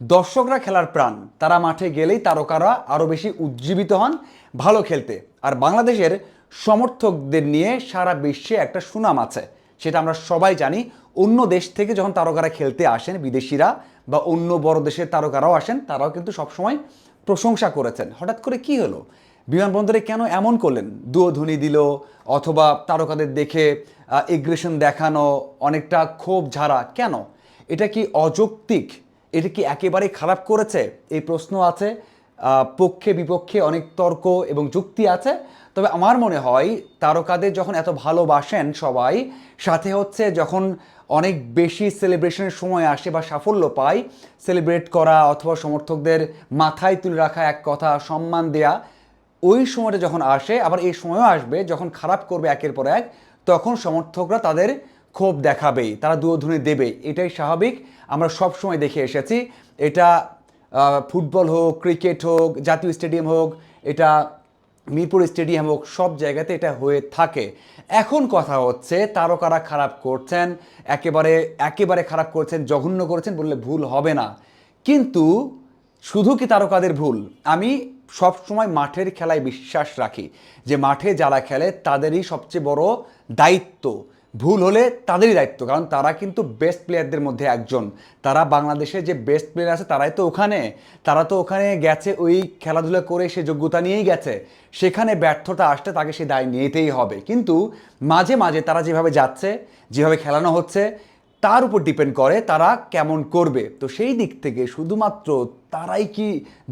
দর্শকরা খেলার প্রাণ। তারা মাঠে গেলেই তারকারা আরও বেশি উজ্জীবিত হন ভালো খেলতে। আর বাংলাদেশের সমর্থকদের নিয়ে সারা বিশ্বে একটা সুনাম আছে। সেটা আমরা সবাই জানি, অন্য দেশ থেকে যখন তারকারা খেলতে আসেন বিদেশিরা বা অন্য বড় দেশের তারকারাও আসেন, তারাও কিন্তু সবসময় প্রশংসা করেছেন। হঠাৎ করে কি হলো? বিমানবন্দরে কেন এমন করলেন? দুয়োধ্বনি দিল, অথবা তারকাদের দেখে এগ্রেশন দেখানো, অনেকটা ক্ষোভ ঝাড়া, কেন? এটা কি অযৌক্তিক? এটা কি একেবারেই খারাপ করেছে? এই প্রশ্ন আছে। পক্ষে, বিপক্ষে অনেক তর্ক এবং যুক্তি আছে। তবে আমার মনে হয় তারকাদের যখন এত ভালোবাসেন সবাই, সাথে হচ্ছে যখন অনেক বেশি সেলিব্রেশনের সময় আসে বা সাফল্য পায় সেলিব্রেট করা অথবা সমর্থকদের মাথায় তুলে রাখা, এক কথা সম্মান দেয়া, ওই সময়টা যখন আসে, আবার এই সময়ও আসবে, যখন খারাপ করবে একের পর এক, তখন সমর্থকরা তাদের ক্ষোভ দেখাবেই, তারা দুয়োধুনি দেবে, এটাই স্বাভাবিক। আমরা সব সময় দেখে এসেছি, এটা ফুটবল হোক, ক্রিকেট হোক, জাতীয় স্টেডিয়াম হোক, এটা মিরপুর স্টেডিয়াম হোক, সব জায়গাতে এটা হয়ে থাকে। এখন কথা হচ্ছে, তারকারা খারাপ করছেন, একেবারে একেবারে খারাপ করছেন, জঘন্য করেছেন বললে ভুল হবে না। কিন্তু শুধু কি তারকাদের ভুল? আমি সব সময় মাঠের খেলায় বিশ্বাস রাখি, যে মাঠে যারা খেলে তাদেরই সবচেয়ে বড় দায়িত্ব। ভুল হলে তাদেরই দায়িত্ব, কারণ তারা কিন্তু বেস্ট প্লেয়ারদের মধ্যে একজন। তারা বাংলাদেশে যে বেস্ট প্লেয়ার আছে, তারাই তো ওখানে। তারা তো ওখানে গেছে, ওই খেলাধুলা করে সে যোগ্যতা নিয়েই গেছে। সেখানে ব্যর্থতা আসতে তাকে সে দায় নিতেই হবে। কিন্তু মাঝে মাঝে তারা যেভাবে যাচ্ছে, যেভাবে খেলানো হচ্ছে, তার উপর ডিপেন্ড করে তারা কেমন করবে। তো সেই দিক থেকে শুধুমাত্র তারাই কি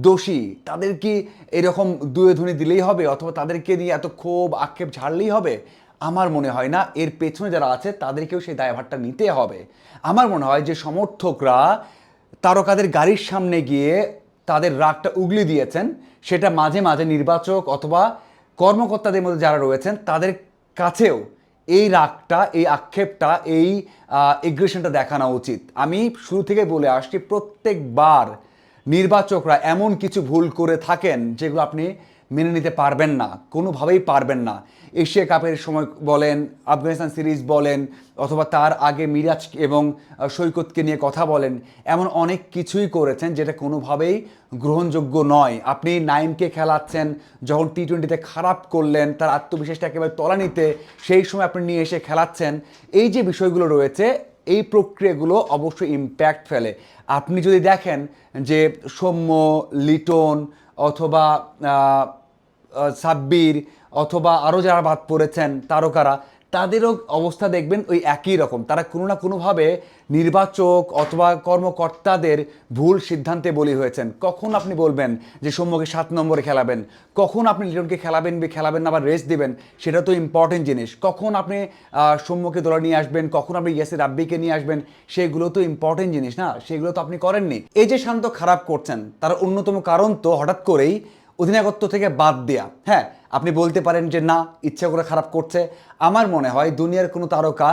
দোষী? তাদের কি এরকম দুয়ে ধ্বনি দিলেই হবে? অথবা তাদেরকে নিয়ে এত ক্ষোভ, আক্ষেপ ঝাড়লেই হবে? আমার মনে হয় না, এর পেছনে যারা আছে তাদেরকেও সেই দায়ভারটা নিতে হবে। আমার মনে হয় যে সমর্থকরা তারকাদের গাড়ির সামনে গিয়ে তাদের রাগটা উগলি দিয়েছেন, সেটা মাঝে মাঝে নির্বাচক অথবা কর্মকর্তাদের মধ্যে যারা রয়েছেন, তাদের কাছেও এই রাগটা, এই আক্ষেপটা, এই এগ্রেশনটা দেখানো উচিত। আমি শুরু থেকে বলে আসছি, প্রত্যেকবার নির্বাচকরা এমন কিছু ভুল করে থাকেন যেগুলো আপনি মেনে নিতে পারবেন না, কোনোভাবেই পারবেন না। এশিয়া কাপের সময় বলেন, আফগানিস্তান সিরিজ বলেন, অথবা তার আগে মিরাজ এবং সৈকতকে নিয়ে কথা বলেন, এমন অনেক কিছুই করেছেন যেটা কোনোভাবেই গ্রহণযোগ্য নয়। আপনি নাইমকে খেলাচ্ছেন, যখন টি টোয়েন্টিতে খারাপ করলেন, তার আত্মবিশ্বাসটা একেবারে তলানিতে, সেই সময় আপনি নিয়ে এসে খেলাচ্ছেন। এই যে বিষয়গুলো রয়েছে, এই প্রক্রিয়াগুলো অবশ্যই ইম্প্যাক্ট ফেলে। আপনি যদি দেখেন যে সৌম্য, লিটন অথবা সাব্বির অথবা আরও যারা বাদ পড়েছেন তারকারা তাদেরও অবস্থা দেখবেন ওই একই রকম। তারা কোনো না কোনোভাবে নির্বাচক অথবা কর্মকর্তাদের ভুল সিদ্ধান্তে বলি হয়েছেন। কখন আপনি বলবেন যে সৌম্যকে সাত নম্বরে খেলাবেন? কখন আপনি লিটনকে খেলাবেন বা খেলাবেন না বা রেস্ট দেবেন? সেটা তো ইম্পর্টেন্ট জিনিস। কখন আপনি সৌম্যকে দোলা নিয়ে আসবেন? কখন আপনি ইয়াসির রাব্বিকে নিয়ে আসবেন? সেগুলো তো ইম্পর্টেন্ট জিনিস না? সেগুলো তো আপনি করেননি। এই যে শান্ত খারাপ করছেন, তার অন্যতম কারণ তো হঠাৎ করেই অধিনায়কত্ব থেকে বাদ দেয়া হ্যাঁ আপনি বলতে পারেন যে না, ইচ্ছা করে খারাপ করছে। আমার মনে হয় দুনিয়ার কোনো তারকা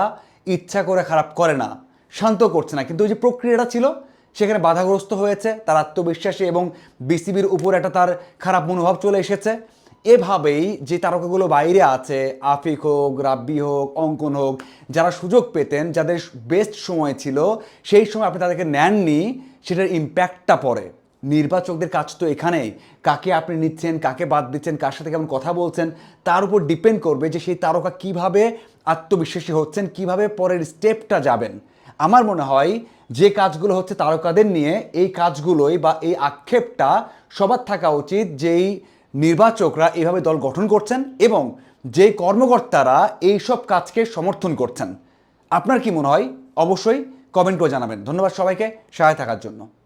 ইচ্ছা করে খারাপ করে না, শান্ত করছে না। কিন্তু ওই যে প্রক্রিয়াটা ছিল, সেখানে বাধাগ্রস্ত হয়েছে, তার আত্মবিশ্বাসী এবং বিসিবির উপর একটা তার খারাপ মনোভাব চলে এসেছে। এভাবেই যে তারকাগুলো বাইরে আছে, আফিক হোক, রাব্বি হোক, অঙ্কন হোক, যারা সুযোগ পেতেন, যাদের বেস্ট সময় ছিল, সেই সময় আপনি তাদেরকে নেননি, সেটার ইম্প্যাক্টটা পড়ে। নির্বাচকদের কাজ তো এখানেই। কাকে আপনি নিচ্ছেন, কাকে বাদ দিচ্ছেন, কার সাথে কেমন কথা বলছেন, তার উপর ডিপেন্ড করবে যে সেই তারকা কীভাবে আত্মবিশ্বাসী হচ্ছেন, কীভাবে পরের স্টেপটা যাবেন। আমার মনে হয় যে কাজগুলো হচ্ছে তারকাদের নিয়ে, এই কাজগুলোই বা এই আক্ষেপটা সবার থাকা উচিত যেই নির্বাচকরা এভাবে দল গঠন করছেন এবং যে কর্মকর্তারা এই সব কাজকে সমর্থন করছেন। আপনার কি মনে হয়? অবশ্যই কমেন্ট করে জানাবেন। ধন্যবাদ সবাইকে। সহায় থাকার জন্য।